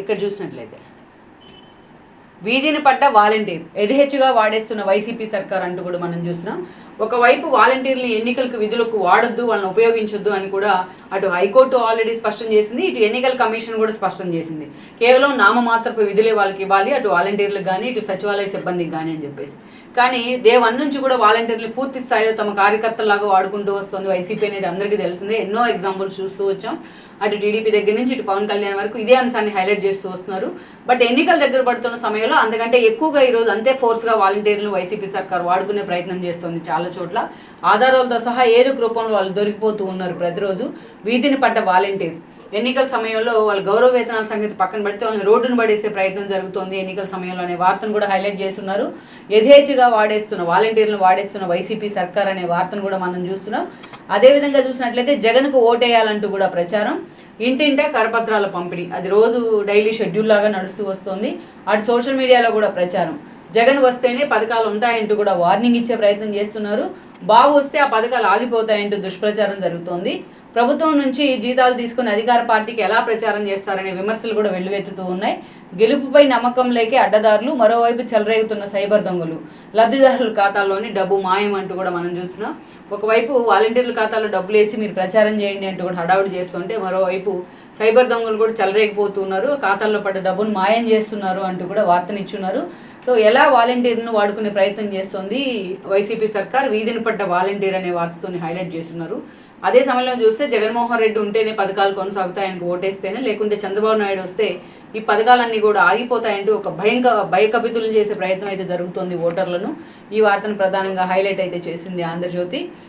ఇక్కడ చూసినట్లయితే. వీధిని పడ్డ వాలంటీర్. ఎదిహెచ్గా వాడేస్తున్న వైసీపీ సర్కార్ అంటూ కూడా మనం చూసినాం. ఒకవైపు వాలంటీర్లు ఎన్నికలకు విధులకు వాడొద్దు వాళ్ళని ఉపయోగించొద్దు అని కూడా అటు హైకోర్టు ఆల్రెడీ స్పష్టం చేసింది ఇటు ఎన్నికల కమిషన్ కూడా స్పష్టం చేసింది. కేవలం నామమాత్రపు విధులే వాళ్ళకి ఇవ్వాలి అటు వాలంటీర్లకు కానీ ఇటు సచివాలయ సిబ్బందికి కానీ అని చెప్పేసి. కానీ డే వన్ నుంచి కూడా వాలంటీర్లు పూర్తి స్థాయిలో తమ కార్యకర్తలాగా వాడుకుంటూ వస్తుంది వైసీపీ అనేది అందరికీ తెలిసిందే. ఎన్నో ఎగ్జాంపుల్స్ చూస్తూ వచ్చాం. అటు టీడీపీ దగ్గర నుంచి ఇటు పవన్ కళ్యాణ్ వరకు ఇదే అంశాన్ని హైలైట్ చేస్తూ వస్తున్నారు. బట్ ఎన్నికల దగ్గర పడుతున్న సమయంలో అందుకంటే ఎక్కువగా ఈరోజు అంతే ఫోర్స్గా వాలంటీర్లు వైసీపీ సర్కార్ వాడుకునే ప్రయత్నం చేస్తుంది చాలా చోట్ల. ఆధారాలతో సహా ఏదో రూపంలో వాళ్ళు దొరికిపోతూ ఉన్నారు ప్రతిరోజు. వీధిని పడ్డ వాలంటీర్. ఎన్నికల సమయంలో వాళ్ళ గౌరవ వేతనాల సంగతి పక్కన పెడితే వాళ్ళని రోడ్డును పడేసే ప్రయత్నం జరుగుతోంది ఎన్నికల సమయంలో అనే వార్తను కూడా హైలైట్ చేస్తున్నారు. యథేచ్ఛగా వాడేస్తున్న వాలంటీర్లను వాడేస్తున్న వైసీపీ సర్కార్ అనే వార్తను కూడా మనం చూస్తున్నాం. అదేవిధంగా చూసినట్లయితే జగన్కు ఓటేయాలంటూ కూడా ప్రచారం. ఇంటింటే కరపత్రాల పంపిణీ. అది రోజు డైలీ షెడ్యూల్ లాగా నడుస్తూ వస్తుంది. అటు సోషల్ మీడియాలో కూడా ప్రచారం. జగన్ వస్తేనే పథకాలు ఉంటాయంటూ కూడా వార్నింగ్ ఇచ్చే ప్రయత్నం చేస్తున్నారు. బాబు వస్తే ఆ పథకాలు ఆగిపోతాయంటూ దుష్ప్రచారం జరుగుతోంది. ప్రభుత్వం నుంచి జీతాలు తీసుకుని అధికార పార్టీకి ఎలా ప్రచారం చేస్తారనే విమర్శలు కూడా వెల్లువెత్తుతూ ఉన్నాయి. గెలుపుపై నమ్మకం లేకే అడ్డదారులు మరోవైపు చెలరేగుతున్న సైబర్ దొంగలు. లబ్ధిదారుల ఖాతాల్లోని డబ్బు మాయం అంటూ కూడా మనం చూస్తున్నాం. ఒకవైపు వాలంటీర్ల ఖాతాలో డబ్బులు వేసి మీరు ప్రచారం చేయండి అంటూ కూడా హడావుడి చేస్తుంటే మరోవైపు సైబర్ దొంగలు కూడా చెలరేగిపోతున్నారు. ఖాతాల్లో పడ్డ డబ్బును మాయం చేస్తున్నారు అంటూ కూడా వార్తనిచ్చున్నారు. సో ఎలా వాలంటీర్ను వాడుకునే ప్రయత్నం చేస్తోంది వైసీపీ సర్కార్? వీధిని పడ్డ వాలంటీర్ అనే వార్తతోని హైలైట్ చేస్తున్నారు. అదే సమయంలో చూస్తే జగన్మోహన్ రెడ్డి ఉంటేనే పథకాలు కొనసాగుతాయి ఆయనకు ఓటేస్తేనే లేకుంటే చంద్రబాబు నాయుడు వస్తే ఈ పథకాలన్నీ కూడా ఆగిపోతాయంటూ ఒక భయంక భయకబితులు చేసే ప్రయత్నం అయితే జరుగుతోంది ఓటర్లను. ఈ వార్తను ప్రధానంగా హైలైట్ అయితే చేసింది ఆంధ్రజ్యోతి.